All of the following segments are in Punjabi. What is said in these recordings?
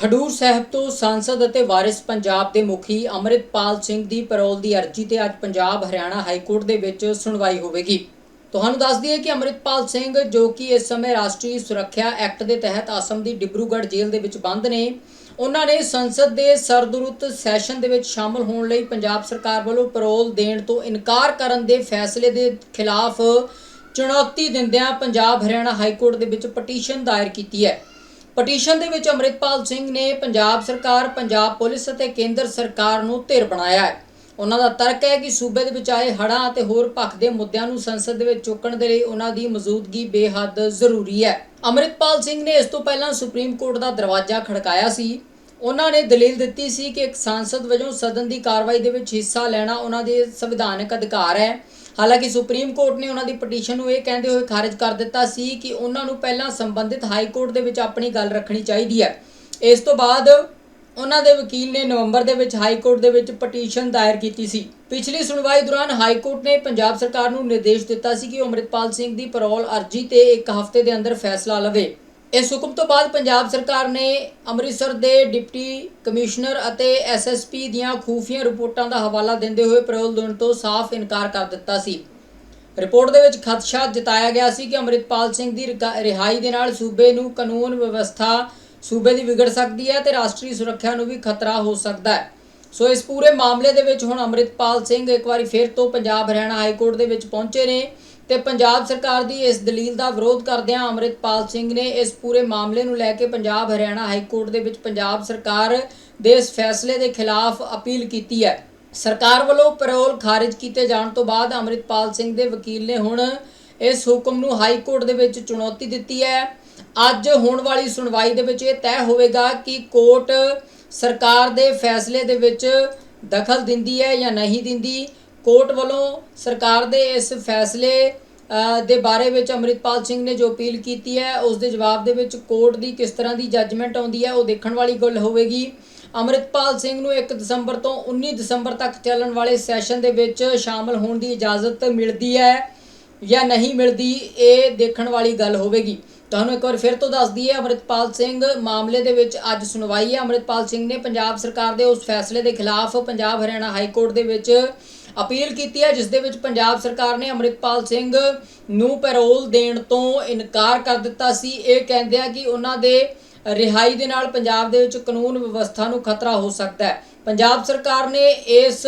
ਖਡੂਰ ਸਾਹਿਬ ਤੋਂ ਸੰਸਦ ਅਤੇ ਵਾਰਿਸ ਪੰਜਾਬ ਦੇ ਮੁਖੀ ਅੰਮ੍ਰਿਤਪਾਲ ਸਿੰਘ ਦੀ ਪੈਰੋਲ ਦੀ ਅਰਜ਼ੀ ਤੇ ਅੱਜ ਪੰਜਾਬ ਹਰਿਆਣਾ ਹਾਈ ਕੋਰਟ ਦੇ ਵਿੱਚ ਸੁਣਵਾਈ ਹੋਵੇਗੀ। ਤੁਹਾਨੂੰ ਦੱਸ ਦਈਏ ਕਿ ਅੰਮ੍ਰਿਤਪਾਲ ਸਿੰਘ, ਜੋ ਕਿ ਇਸ ਸਮੇਂ ਰਾਸ਼ਟਰੀ ਸੁਰੱਖਿਆ ਐਕਟ ਦੇ ਤਹਿਤ ਅਸਮ ਦੀ ਡਿਬਰੂਗੜ੍ਹ ਜੇਲ੍ਹ ਦੇ ਵਿੱਚ ਬੰਦ ਨੇ, ਉਹਨਾਂ ਨੇ ਸੰਸਦ ਦੇ ਸਰਦਰੁੱਤ ਸੈਸ਼ਨ ਦੇ ਵਿੱਚ ਸ਼ਾਮਲ ਹੋਣ ਲਈ ਪੰਜਾਬ ਸਰਕਾਰ ਵੱਲੋਂ ਪੈਰੋਲ ਦੇਣ ਤੋਂ ਇਨਕਾਰ ਕਰਨ ਦੇ ਫੈਸਲੇ ਦੇ ਖਿਲਾਫ ਚੁਣੌਤੀ ਦਿੰਦਿਆਂ ਪੰਜਾਬ ਹਰਿਆਣਾ ਹਾਈ ਕੋਰਟ ਦੇ ਵਿੱਚ ਪਟੀਸ਼ਨ ਦਾਇਰ ਕੀਤੀ ਹੈ। ਪਟੀਸ਼ਨ ਦੇ ਵਿੱਚ ਅੰਮ੍ਰਿਤਪਾਲ ਸਿੰਘ ਨੇ ਪੰਜਾਬ ਸਰਕਾਰ, ਪੰਜਾਬ ਪੁਲਿਸ ਅਤੇ ਕੇਂਦਰ ਸਰਕਾਰ ਨੂੰ ਧਿਰ ਬਣਾਇਆ ਹੈ। ਉਹਨਾਂ ਦਾ ਤਰਕ ਹੈ ਕਿ ਸੂਬੇ ਦੇ ਵਿੱਚ ਆਏ ਹੜ੍ਹਾਂ ਅਤੇ ਹੋਰ ਪੱਖ ਦੇ ਮੁੱਦਿਆਂ ਨੂੰ ਸੰਸਦ ਦੇ ਵਿੱਚ ਚੁੱਕਣ ਦੇ ਲਈ ਉਹਨਾਂ ਦੀ ਮੌਜੂਦਗੀ ਬੇਹੱਦ ਜ਼ਰੂਰੀ ਹੈ। ਅੰਮ੍ਰਿਤਪਾਲ ਸਿੰਘ ਨੇ ਇਸ ਤੋਂ ਪਹਿਲਾਂ ਸੁਪਰੀਮ ਕੋਰਟ ਦਾ ਦਰਵਾਜ਼ਾ ਖੜਕਾਇਆ ਸੀ। ਉਹਨਾਂ ਨੇ ਦਲੀਲ ਦਿੱਤੀ ਸੀ ਕਿ ਇੱਕ ਸੰਸਦ ਵਜੋਂ ਸਦਨ ਦੀ ਕਾਰਵਾਈ ਦੇ ਵਿੱਚ ਹਿੱਸਾ ਲੈਣਾ ਉਹਨਾਂ ਦੇ ਸੰਵਿਧਾਨਕ ਅਧਿਕਾਰ ਹੈ। ਹਾਲਾਂਕਿ ਸੁਪਰੀਮ ਕੋਰਟ ਨੇ ਉਹਨਾਂ ਦੀ ਪਟੀਸ਼ਨ ਨੂੰ ਇਹ ਕਹਿੰਦੇ ਹੋਏ ਖਾਰਜ ਕਰ ਦਿੱਤਾ ਸੀ ਕਿ ਉਹਨਾਂ ਨੂੰ ਪਹਿਲਾਂ ਸੰਬੰਧਿਤ ਹਾਈ ਕੋਰਟ ਦੇ ਵਿੱਚ ਆਪਣੀ ਗੱਲ ਰੱਖਣੀ ਚਾਹੀਦੀ ਹੈ। ਇਸ ਤੋਂ ਬਾਅਦ ਉਹਨਾਂ ਦੇ ਵਕੀਲ ਨੇ ਨਵੰਬਰ ਦੇ ਵਿੱਚ ਹਾਈ ਕੋਰਟ ਦੇ ਵਿੱਚ ਪਟੀਸ਼ਨ ਦਾਇਰ ਕੀਤੀ ਸੀ। ਪਿਛਲੀ ਸੁਣਵਾਈ ਦੌਰਾਨ ਹਾਈ ਕੋਰਟ ਨੇ ਪੰਜਾਬ ਸਰਕਾਰ ਨੂੰ ਨਿਰਦੇਸ਼ ਦਿੱਤਾ ਸੀ ਕਿ ਉਹ ਅੰਮ੍ਰਿਤਪਾਲ ਸਿੰਘ ਦੀ ਪੈਰੋਲ ਅਰਜ਼ੀ ਤੇ ਇੱਕ ਹਫ਼ਤੇ ਦੇ ਅੰਦਰ ਫੈਸਲਾ ਲਵੇ। ਇਸ ਹੁਕਮ ਤੋਂ ਬਾਅਦ ਪੰਜਾਬ ਸਰਕਾਰ ਨੇ ਅੰਮ੍ਰਿਤਸਰ ਦੇ ਡਿਪਟੀ ਕਮਿਸ਼ਨਰ ਅਤੇ ਐਸਐਸਪੀ ਦੀਆਂ ਖੂਫੀਆਂ ਰਿਪੋਰਟਾਂ ਦਾ ਹਵਾਲਾ ਦਿੰਦੇ ਹੋਏ ਪੈਰੋਲ ਦੇਣ ਤੋਂ ਸਾਫ਼ ਇਨਕਾਰ ਕਰ ਦਿੱਤਾ ਸੀ। ਰਿਪੋਰਟ ਦੇ ਵਿੱਚ ਖਦਸ਼ਾ ਜਤਾਇਆ ਗਿਆ ਸੀ ਕਿ ਅੰਮ੍ਰਿਤਪਾਲ ਸਿੰਘ ਦੀ ਰਿਕਾ- ਰਿਹਾਈ ਦੇ ਨਾਲ ਸੂਬੇ ਨੂੰ ਕਾਨੂੰਨ ਵਿਵਸਥਾ ਸੂਬੇ ਦੀ ਵਿਗੜ ਸਕਦੀ ਹੈ ਤੇ ਰਾਸ਼ਟਰੀ ਸੁਰੱਖਿਆ ਨੂੰ ਵੀ ਖਤਰਾ ਹੋ ਸਕਦਾ ਹੈ। ਸੋ ਇਸ ਪੂਰੇ ਮਾਮਲੇ ਦੇ ਵਿੱਚ ਹੁਣ ਅੰਮ੍ਰਿਤਪਾਲ ਸਿੰਘ ਇੱਕ ਵਾਰੀ ਫਿਰ ਤੋਂ ਪੰਜਾਬ ਹਰਿਆਣਾ ਹਾਈ ਕੋਰਟ ਦੇ ਵਿੱਚ ਪਹੁੰਚੇ ਨੇ। ਤੇ ਪੰਜਾਬ ਸਰਕਾਰ ਦੀ ਇਸ ਦਲੀਲ ਦਾ ਵਿਰੋਧ ਕਰਦਿਆਂ ਅੰਮ੍ਰਿਤਪਾਲ ਸਿੰਘ ਨੇ ਇਸ ਪੂਰੇ ਮਾਮਲੇ ਨੂੰ ਲੈ ਕੇ ਪੰਜਾਬ ਹਰਿਆਣਾ ਹਾਈ ਕੋਰਟ ਦੇ ਵਿੱਚ ਪੰਜਾਬ ਸਰਕਾਰ ਦੇ ਇਸ ਫੈਸਲੇ ਦੇ ਖਿਲਾਫ ਅਪੀਲ ਕੀਤੀ ਹੈ। ਸਰਕਾਰ ਵੱਲੋਂ ਪੈਰੋਲ ਖਾਰਜ ਕੀਤੇ ਜਾਣ ਤੋਂ ਬਾਅਦ ਅੰਮ੍ਰਿਤਪਾਲ ਸਿੰਘ ਦੇ ਵਕੀਲ ਨੇ ਹੁਣ ਇਸ ਹੁਕਮ ਨੂੰ ਹਾਈ ਕੋਰਟ ਦੇ ਵਿੱਚ ਚੁਣੌਤੀ ਦਿੱਤੀ ਹੈ। ਅੱਜ ਹੋਣ ਵਾਲੀ ਸੁਣਵਾਈ ਦੇ ਵਿੱਚ ਇਹ ਤੈਅ ਹੋਵੇਗਾ ਕਿ ਕੋਰਟ ਸਰਕਾਰ ਦੇ ਫੈਸਲੇ ਦੇ ਵਿੱਚ ਦਖਲ ਦਿੰਦੀ ਹੈ ਜਾਂ ਨਹੀਂ ਦਿੰਦੀ। ਕੋਰਟ ਵੱਲੋਂ ਸਰਕਾਰ ਦੇ ਇਸ ਫੈਸਲੇ ਦੇ ਬਾਰੇ ਵਿੱਚ ਅੰਮ੍ਰਿਤਪਾਲ ਸਿੰਘ ਨੇ ਜੋ ਅਪੀਲ ਕੀਤੀ ਹੈ, ਉਸ ਦੇ ਜਵਾਬ ਦੇ ਵਿੱਚ ਕੋਰਟ ਦੀ ਕਿਸ ਤਰ੍ਹਾਂ ਦੀ ਜੱਜਮੈਂਟ ਆਉਂਦੀ ਹੈ, ਉਹ ਦੇਖਣ ਵਾਲੀ ਗੱਲ ਹੋਵੇਗੀ। ਅੰਮ੍ਰਿਤਪਾਲ ਸਿੰਘ ਨੂੰ 1 ਦਸੰਬਰ ਤੋਂ 19 ਦਸੰਬਰ ਤੱਕ ਚੱਲਣ ਵਾਲੇ ਸੈਸ਼ਨ ਦੇ ਵਿੱਚ ਸ਼ਾਮਲ ਹੋਣ ਦੀ ਇਜਾਜ਼ਤ ਮਿਲਦੀ ਹੈ ਜਾਂ ਨਹੀਂ ਮਿਲਦੀ, ਇਹ ਦੇਖਣ ਵਾਲੀ ਗੱਲ ਹੋਵੇਗੀ। ਤੁਹਾਨੂੰ ਇੱਕ ਵਾਰ ਫਿਰ ਤੋਂ ਦੱਸ ਦਈਏ, ਅੰਮ੍ਰਿਤਪਾਲ ਸਿੰਘ ਮਾਮਲੇ ਦੇ ਵਿੱਚ ਅੱਜ ਸੁਣਵਾਈ ਹੈ। ਅੰਮ੍ਰਿਤਪਾਲ ਸਿੰਘ ਨੇ ਪੰਜਾਬ ਸਰਕਾਰ ਦੇ ਉਸ ਫੈਸਲੇ ਦੇ ਖਿਲਾਫ ਪੰਜਾਬ ਹਰਿਆਣਾ ਹਾਈ ਕੋਰਟ ਦੇ ਵਿੱਚ ਅਪੀਲ ਕੀਤੀ ਹੈ, ਜਿਸ ਦੇ ਵਿੱਚ ਪੰਜਾਬ ਸਰਕਾਰ ਨੇ ਅੰਮ੍ਰਿਤਪਾਲ ਸਿੰਘ ਨੂੰ ਪੈਰੋਲ ਦੇਣ ਤੋਂ ਇਨਕਾਰ ਕਰ ਦਿੱਤਾ ਸੀ। ਇਹ ਕਹਿੰਦਿਆਂ ਕਿ ਉਹਨਾਂ ਦੇ ਰਿਹਾਈ ਦੇ ਨਾਲ ਪੰਜਾਬ ਦੇ ਵਿੱਚ ਕਾਨੂੰਨ ਵਿਵਸਥਾ ਨੂੰ ਖਤਰਾ ਹੋ ਸਕਦਾ ਹੈ। ਪੰਜਾਬ ਸਰਕਾਰ ਨੇ ਇਸ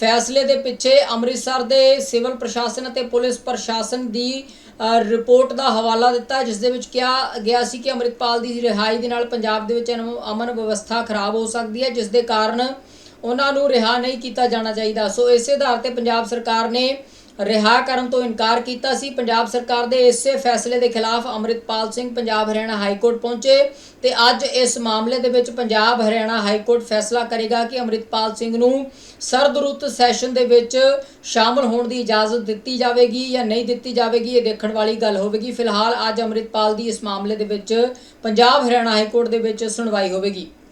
ਫੈਸਲੇ ਦੇ ਪਿੱਛੇ ਅੰਮ੍ਰਿਤਸਰ ਦੇ ਸਿਵਲ ਪ੍ਰਸ਼ਾਸਨ ਅਤੇ ਪੁਲਿਸ ਪ੍ਰਸ਼ਾਸਨ ਦੀ ਰਿਪੋਰਟ ਦਾ ਹਵਾਲਾ ਦਿੱਤਾ, ਜਿਸ ਦੇ ਵਿੱਚ ਕਿਹਾ ਗਿਆ ਸੀ ਕਿ ਅੰਮ੍ਰਿਤਪਾਲ ਦੀ ਰਿਹਾਈ ਦੇ ਨਾਲ ਪੰਜਾਬ ਦੇ ਵਿੱਚ ਅਮ- ਅਮਨ ਵਿਵਸਥਾ ਖਰਾਬ ਹੋ ਸਕਦੀ ਹੈ, ਜਿਸ ਦੇ ਕਾਰਨ ਉਹਨਾਂ ਨੂੰ ਰਿਹਾ ਨਹੀਂ ਕੀਤਾ ਜਾਣਾ ਚਾਹੀਦਾ। ਸੋ ਇਸੇ ਆਧਾਰ ਤੇ ਪੰਜਾਬ ਸਰਕਾਰ ਨੇ ਰਿਹਾ ਕਰਨ ਤੋਂ ਇਨਕਾਰ ਕੀਤਾ ਸੀ। ਪੰਜਾਬ ਸਰਕਾਰ ਦੇ ਇਸੇ ਫੈਸਲੇ ਦੇ ਖਿਲਾਫ ਅੰਮ੍ਰਿਤਪਾਲ ਸਿੰਘ ਪੰਜਾਬ ਹਰਿਆਣਾ ਹਾਈ ਕੋਰਟ ਪਹੁੰਚੇ ਤੇ ਅੱਜ ਇਸ ਮਾਮਲੇ ਦੇ ਵਿੱਚ ਪੰਜਾਬ ਹਰਿਆਣਾ ਹਾਈ ਕੋਰਟ ਫੈਸਲਾ ਕਰੇਗਾ ਕਿ ਅੰਮ੍ਰਿਤਪਾਲ ਸਿੰਘ ਨੂੰ ਸਰਦਰੁੱਤ ਸੈਸ਼ਨ ਦੇ ਵਿੱਚ ਸ਼ਾਮਲ ਹੋਣ ਦੀ ਇਜਾਜ਼ਤ ਦਿੱਤੀ ਜਾਵੇਗੀ ਜਾਂ ਨਹੀਂ ਦਿੱਤੀ ਜਾਵੇਗੀ, ਇਹ ਦੇਖਣ ਵਾਲੀ ਗੱਲ ਹੋਵੇਗੀ। ਫਿਲਹਾਲ ਅੱਜ ਅੰਮ੍ਰਿਤਪਾਲ ਦੀ ਇਸ ਮਾਮਲੇ ਦੇ ਵਿੱਚ ਪੰਜਾਬ ਹਰਿਆਣਾ ਹਾਈ ਕੋਰਟ ਦੇ ਵਿੱਚ ਸੁਣਵਾਈ ਹੋਵੇਗੀ।